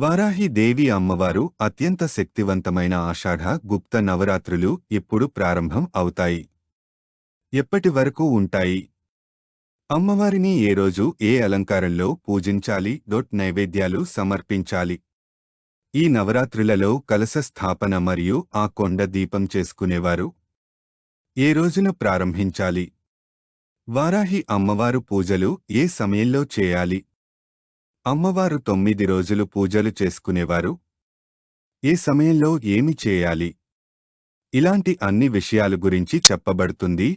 వారాహి దేవి అమ్మవారు అత్యంత శక్తివంతమైన ఆషాఢ గుప్త నవరాత్రులు ఇప్పుడు ప్రారంభం అవుతాయి. ఎప్పటి వరకు ఉంటాయి? అమ్మవారిని ఏ రోజు ఏ అలంకారంలో పూజించాలి? డొట్ నైవేద్యాలు సమర్పించాలి. ఈ నవరాత్రులలో కలశ స్థాపన మరియు ఆ కొండ దీపం చేసుకునేవారు. ఏ రోజున ప్రారంభించాలి? వారాహి అమ్మవారు పూజలు ఏ సమయంలో చేయాలి? అమ్మవారు తొమ్మిది రోజులు పూజలు చేసుకునేవారు? ఏ సమయంలో ఏమి చేయాలి? ఇలాంటి అన్ని విషయాల గురించి చెప్పబడుతుంది.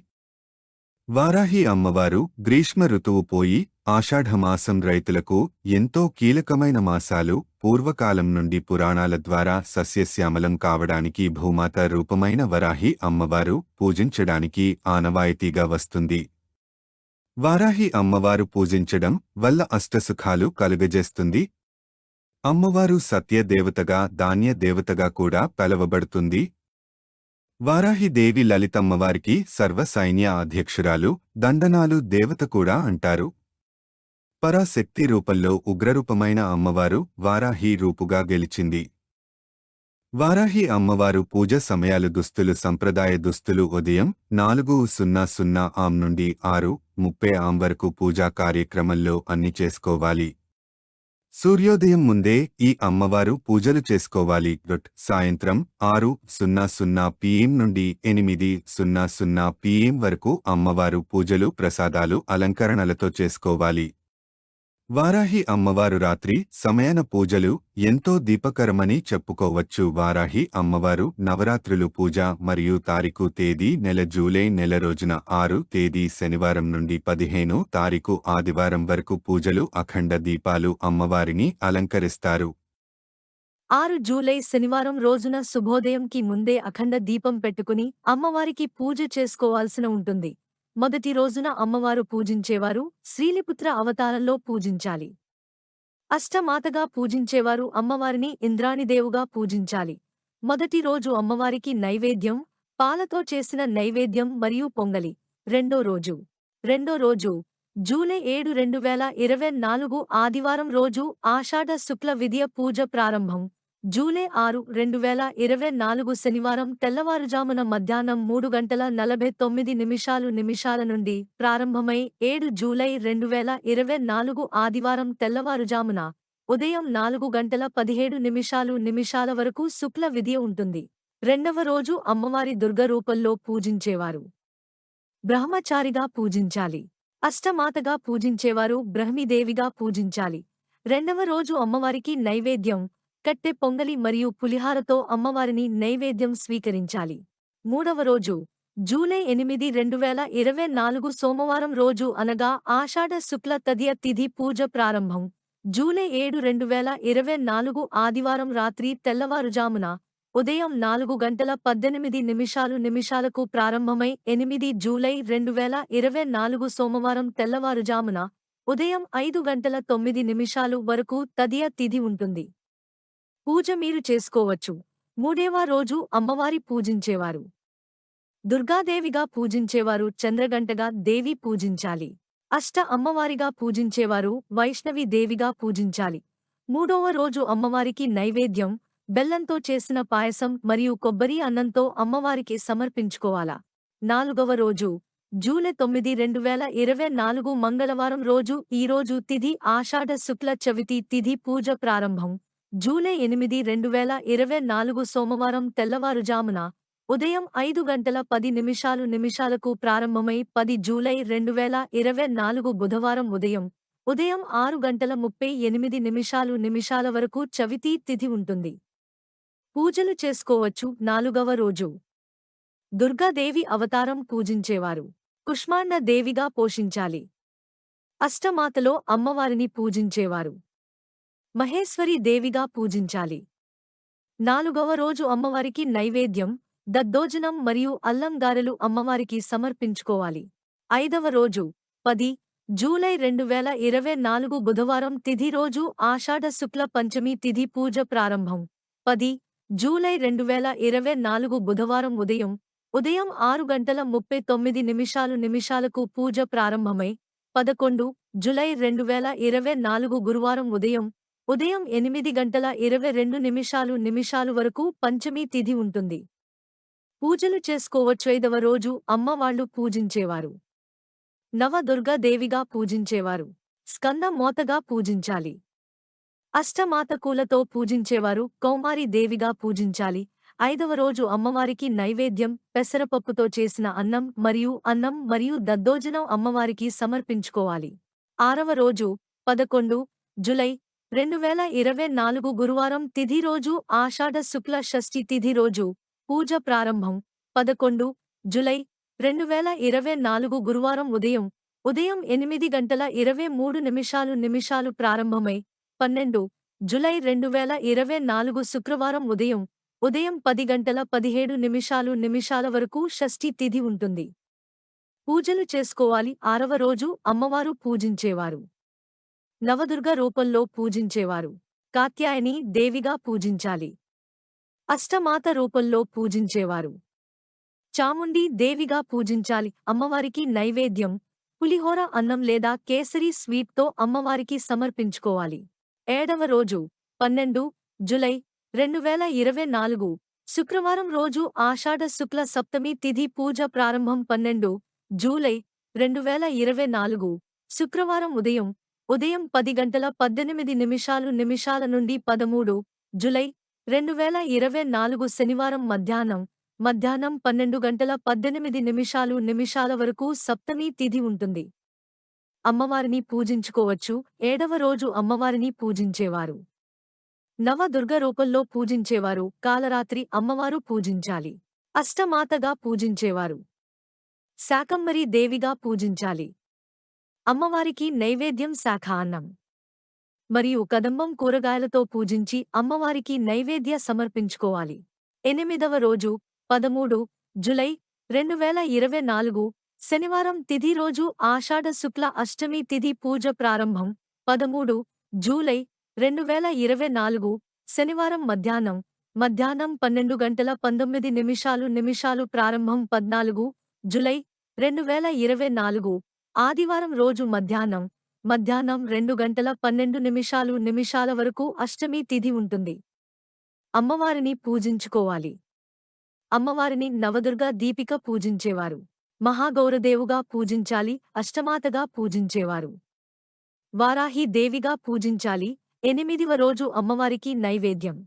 వారాహి అమ్మవారు గ్రీష్మ ఋతువు పోయి ఆషాఢమాసం రైతులకు ఎంతో కీలకమైన మాసాలు పూర్వకాలం నుండి పురాణాల ద్వారా సస్యశ్యామలం కావడానికి భూమాత రూపమైన వరాహి అమ్మవారు పూజించడానికి ఆనవాయితీగా వస్తుంది. వారాహి అమ్మవారు పూజించడం వల్ల అష్టసుఖాలు కలుగజేస్తుంది. అమ్మవారు సత్యదేవతగా ధాన్య దేవతగా కూడా పిలవబడుతుంది. వారాహి దేవి లలితమ్మవారికి సర్వ సైన్య అధ్యక్షురాలు దండనాలు దేవత కూడా అంటారు. పరాశక్తి రూపంలో ఉగ్రరూపమైన అమ్మవారు వారాహి రూపుగా గెలిచింది. వారాహి అమ్మవారు పూజ సమయాలు దుస్తులు సంప్రదాయ దుస్తులు ఉదయం నాలుగు సున్నా సున్నా ఆం నుండి ఆరు ముప్పై ఆం వరకు పూజా కార్యక్రమంలో అన్ని చేసుకోవాలి. సూర్యోదయం ముందే ఈ అమ్మవారు పూజలు చేసుకోవాలి. డొట్ సాయంత్రం ఆరు సున్నా సున్నా పిఎం నుండి ఎనిమిది సున్నా సున్నా పిఎం వరకు అమ్మవారు పూజలు ప్రసాదాలు అలంకరణలతో చేసుకోవాలి. వారాహి అమ్మవారు రాత్రి సమయాన పూజలు ఎంతో దీపకరమని చెప్పుకోవచ్చు. వారాహి అమ్మవారు నవరాత్రులు పూజ మరియు తారీఖు తేదీ నెల జూలై నెల రోజున ఆరు తేదీ శనివారం నుండి పదిహేను తారీఖు ఆదివారం వరకు పూజలు అఖండ దీపాలు అమ్మవారిని అలంకరిస్తారు. ఆరు జూలై శనివారం రోజున శుభోదయంకి ముందే అఖండ దీపం పెట్టుకుని అమ్మవారికి పూజ చేసుకోవాల్సిన ఉంటుంది. మొదటి రోజున అమ్మవారు పూజించేవారు శ్రీలిపుత్ర అవతారంలో పూజించాలి. అష్టమాతగా పూజించేవారు అమ్మవారిని ఇంద్రాణిదేవుగా పూజించాలి. మొదటి రోజు అమ్మవారికి నైవేద్యం పాలతో చేసిన నైవేద్యం మరియు పొంగలి. రెండో రోజు. రెండో రోజు. జూలై ఏడు రెండు వేల ఇరవై నాలుగు ఆదివారం రోజు ఆషాఢ శుక్ల విద్య పూజ ప్రారంభం. జూలై ఆరు రెండు వేల ఇరవై నాలుగు శనివారం తెల్లవారుజామున మధ్యాహ్నం మూడు గంటల నలభై తొమ్మిది నిమిషాలు నిమిషాల నుండి ప్రారంభమై ఏడు జూలై రెండు వేల ఇరవై నాలుగు ఆదివారం తెల్లవారుజామున ఉదయం నాలుగు గంటల పదిహేడు నిమిషాలు నిమిషాల వరకు శుక్ల విధి ఉంటుంది. రెండవ రోజు అమ్మవారి దుర్గ రూపంలో పూజించేవారు. బ్రహ్మచారిగా పూజించాలి. అష్టమాతగా పూజించేవారు బ్రహ్మీదేవిగా పూజించాలి. రెండవ రోజు అమ్మవారికి నైవేద్యం కట్టె పొంగలి మరియు పులిహారతో అమ్మవారిని నైవేద్యం స్వీకరించాలి. మూడవ రోజు జూలై ఎనిమిది రెండు వేల ఇరవై నాలుగు సోమవారం రోజు అనగా ఆషాఢ శుక్ల తదియ తిథి పూజ ప్రారంభం. జూలై ఏడు రెండు వేల ఇరవై నాలుగు ఆదివారం రాత్రి తెల్లవారుజామున ఉదయం నాలుగు గంటల పద్దెనిమిది నిమిషాలు నిమిషాలకు ప్రారంభమై ఎనిమిది జూలై రెండు వేల ఇరవై నాలుగు సోమవారం తెల్లవారుజామున ఉదయం ఐదు గంటల తొమ్మిది నిమిషాలు వరకు తదియ తిథి ఉంటుంది. పూజ మీరు చేసుకోవచ్చు. మూడేవ రోజు అమ్మవారి పూజించేవారు. దుర్గాదేవిగా పూజించేవారు చంద్రగంటగా దేవి పూజించాలి. అష్ట అమ్మవారిగా పూజించేవారు వైష్ణవి దేవిగా పూజించాలి. మూడవ రోజు అమ్మవారికి నైవేద్యం బెల్లంతో చేసిన పాయసం మరియు కొబ్బరి అన్నంతో అమ్మవారికి సమర్పించుకోవాలా. నాలుగవ రోజు జూలై తొమ్మిది రెండు వేల ఇరవై నాలుగు మంగళవారం రోజు ఈ రోజు తిథి ఆషాఢ శుక్ల చవితి తిథి పూజ ప్రారంభం. జూలై ఎనిమిది రెండు వేల ఇరవై నాలుగు సోమవారం తెల్లవారుజామున ఉదయం ఐదు గంటల పది నిమిషాలు నిమిషాలకు ప్రారంభమై పది జూలై రెండు వేల ఇరవై నాలుగు బుధవారం ఉదయం ఉదయం ఆరు గంటల ముప్పై ఎనిమిది నిమిషాలు నిమిషాల వరకు చవితి తిథి ఉంటుంది. పూజలు చేసుకోవచ్చు. నాలుగవ రోజు దుర్గాదేవి అవతారం పూజించేవారు. కుష్మాండ దేవిగా పోషించాలి. అష్టమాతలో అమ్మవారిని పూజించేవారు. మహేశ్వరి దేవిగా పూజించాలి. నాలుగవ రోజు అమ్మవారికి నైవేద్యం దద్దోజనం మరియు అల్లం గారెలు అమ్మవారికి సమర్పించుకోవాలి. ఐదవ రోజు పది జూలై రెండు వేల ఇరవై నాలుగు బుధవారం తిథి రోజు ఆషాఢ శుక్ల పంచమి తిథి పూజ ప్రారంభం. పది జూలై రెండు వేల ఇరవై నాలుగు బుధవారం ఉదయం ఉదయం ఆరు గంటల ముప్పై తొమ్మిది నిమిషాలు నిమిషాలకు పూజ ప్రారంభమై పదకొండు జులై రెండు వేల ఇరవై నాలుగు గురువారం ఉదయం ఉదయం ఎనిమిది గంటల ఇరవై రెండు నిమిషాలు నిమిషాలు వరకు పంచమి తిథి ఉంటుంది. పూజలు చేసుకోవచ్చు. ఐదవ రోజు అమ్మవాళ్ళు పూజించేవారు. నవదుర్గా దేవిగా పూజించేవారు. స్కంద మోతగా పూజించాలి. అష్టమాతకూలతో పూజించేవారు. కౌమారి దేవిగా పూజించాలి. ఐదవ రోజు అమ్మవారికి నైవేద్యం పెసరపప్పుతో చేసిన అన్నం మరియు అన్నం మరియు దద్దోజనం అమ్మవారికి సమర్పించుకోవాలి. ఆరవ రోజు పదకొండు జులై రెండు వేల ఇరవై నాలుగు గురువారం తిథి రోజు ఆషాఢ శుక్ల షష్ఠి తిథి రోజు పూజ ప్రారంభం. పదకొండు జులై రెండు వేల ఇరవై నాలుగు గురువారం ఉదయం ఉదయం ఎనిమిది గంటల ఇరవై మూడు నిమిషాలు నిమిషాలు ప్రారంభమై పన్నెండు జులై రెండు వేల ఇరవై నాలుగు శుక్రవారం ఉదయం ఉదయం పది గంటల పదిహేడు నిమిషాలు నిమిషాల వరకు షష్ఠి తిథి ఉంటుంది. పూజలు చేసుకోవాలి. ఆరవ రోజు అమ్మవారు పూజించేవారు. నవదుర్గ రూపంలో పూజించేవారు. కాత్యాయని దేవిగా పూజించాలి. అష్టమాత రూపంలో పూజించేవారు. చాముండి దేవిగా పూజించాలి. అమ్మవారికి నైవేద్యం పులిహోర అన్నం లేదా కేసరి స్వీట్తో అమ్మవారికి సమర్పించుకోవాలి. ఏడవ రోజు పన్నెండు జులై రెండు వేల ఇరవై నాలుగు శుక్రవారం రోజు ఆషాఢ శుక్ల సప్తమి తిథి పూజ ప్రారంభం పన్నెండు జూలై రెండు వేల ఇరవై నాలుగు శుక్రవారం ఉదయం ఉదయం పది గంటల పద్దెనిమిది నిమిషాలు నిమిషాల నుండి పదమూడు జులై రెండు వేల ఇరవై నాలుగు శనివారం మధ్యాహ్నం. మధ్యాహ్నం పన్నెండు గంటల పద్దెనిమిది నిమిషాలు నిమిషాల వరకు సప్తమి తిథి ఉంటుంది. అమ్మవారిని పూజించుకోవచ్చు. ఏడవ రోజు అమ్మవారిని పూజించేవారు. నవదుర్గ రూపంలో పూజించేవారు. కాలరాత్రి అమ్మవారు పూజించాలి. అష్టమాతగా పూజించేవారు. శాకంబరి దేవిగా పూజించాలి. అమ్మవారికి నైవేద్యం శాఖ అన్నం. మరియు కదంబం కూరగాయలతో పూజించి అమ్మవారికి నైవేద్య సమర్పించుకోవాలి. ఎనిమిదవ రోజు పదమూడు జులై రెండు వేల ఇరవై నాలుగు శనివారం తిథి రోజు ఆషాఢ శుక్ల అష్టమి తిథి పూజ ప్రారంభం పదమూడు జూలై రెండు వేల ఇరవై నాలుగు శనివారం మధ్యాహ్నం మధ్యాహ్నం పన్నెండు గంటల పంతొమ్మిది నిమిషాలు నిమిషాలు ప్రారంభం పద్నాలుగు జులై రెండు వేల ఇరవై నాలుగు. ఆదివారం రోజు మధ్యాహ్నం మధ్యాహ్నం రెండు గంటల పన్నెండు నిమిషాలు నిమిషాల వరకు అష్టమి తిథి ఉంటుంది. అమ్మవారిని పూజించుకోవాలి. అమ్మవారిని నవదుర్గా దీపిక పూజించేవారు. మహాగౌరదేవుగా పూజించాలి అష్టమాతగా పూజించేవారు. వారాహి దేవిగా పూజించాలి ఎనిమిదివ రోజు అమ్మవారికి నైవేద్యం.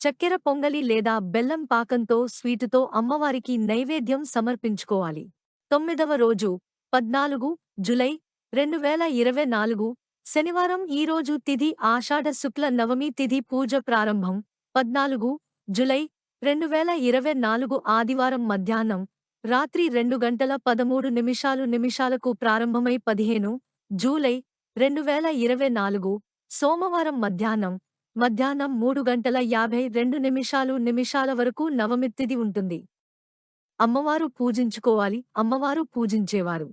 చక్కెర పొంగలి లేదా బెల్లం పాకంతో స్వీటుతో అమ్మవారికి నైవేద్యం సమర్పించుకోవాలి. తొమ్మిదవ రోజు పద్నాలుగు జులై రెండు వేల ఇరవై నాలుగు శనివారం ఈ రోజు తిథి ఆషాఢ శుక్ల నవమి తిథి పూజ ప్రారంభం. పద్నాలుగు జులై రెండు వేల ఇరవై నాలుగు ఆదివారం మధ్యాహ్నం రాత్రి రెండు గంటల పదమూడు నిమిషాలు నిమిషాలకు ప్రారంభమై పదిహేను జూలై రెండు వేల ఇరవై నాలుగు సోమవారం మధ్యాహ్నం మధ్యాహ్నం మూడు గంటల యాభై రెండు నిమిషాలు నిమిషాల వరకు నవమి తిథి ఉంటుంది. అమ్మవారు పూజించుకోవాలి అమ్మవారు పూజించేవారు.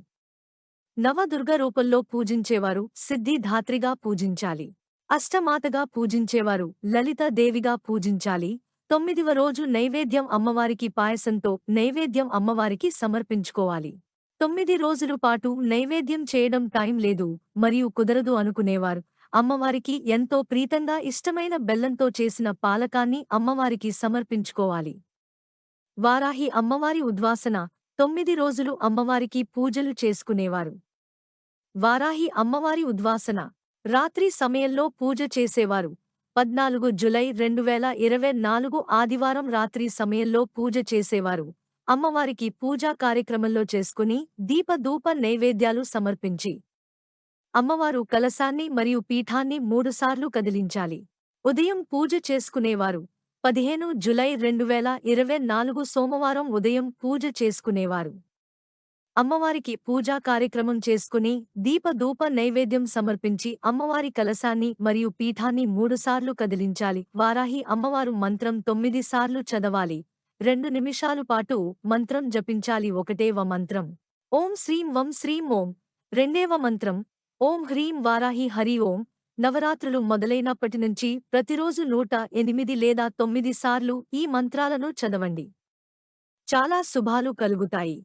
నవదుర్గ రూపంలో పూజించేవారు సిద్ధిధాత్రిగా పూజించాలి. అష్టమాతగా పూజించేవారు లలిత దేవిగా పూజించాలి. తొమ్మిదివ రోజు నైవేద్యం అమ్మవారికి పాయసంతో నైవేద్యం అమ్మవారికి సమర్పించుకోవాలి. తొమ్మిది రోజుల పాటు నైవేద్యం చేయడం టైం లేదు మరియు కుదరదు అనుకునేవారు. అమ్మవారికి ఎంతో ప్రీతంగా ఇష్టమైన బెల్లంతో చేసిన పాలకాన్ని అమ్మవారికి సమర్పించుకోవాలి. వారాహి అమ్మవారి ఉద్వాసన. తొమ్మిది రోజులు అమ్మవారికి పూజలు చేసుకునేవారు. వారాహి అమ్మవారి ఉద్వాసన. రాత్రి సమయంలో పూజ చేసేవారు. పద్నాలుగు జులై రెండు వేల ఇరవై నాలుగు ఆదివారం రాత్రి సమయంలో పూజ చేసేవారు. అమ్మవారికి పూజా కార్యక్రమంలో చేసుకుని దీపధూప నైవేద్యాలు సమర్పించి అమ్మవారు కలశాన్ని మరియు పీఠాన్ని మూడుసార్లు కదిలించాలి. ఉదయం పూజ చేసుకునేవారు. పదిహేను జులై రెండు వేల ఇరవై నాలుగు సోమవారం ఉదయం పూజ చేసుకునేవారు. అమ్మవారికి పూజా కార్యక్రమం చేసుకుని దీపధూప నైవేద్యం సమర్పించి అమ్మవారి కలశాన్ని మరియు పీఠాన్ని మూడుసార్లు కదిలించాలి. వారాహి అమ్మవారు మంత్రం తొమ్మిది సార్లు చదవాలి. రెండు నిమిషాలు పాటు మంత్రం జపించాలి. ఒకటేవ మంత్రం. ఓం శ్రీం వం శ్రీం ఓం. రెండేవ మంత్రం. ఓం హ్రీం వారాహి హరి ఓం. నవరాత్రులు మొదలైనప్పటి నుంచి ప్రతిరోజు నూట ఎనిమిది లేదా తొమ్మిది సార్లు ఈ మంత్రాలను చదవండి. చాలా శుభాలు కలుగుతాయి.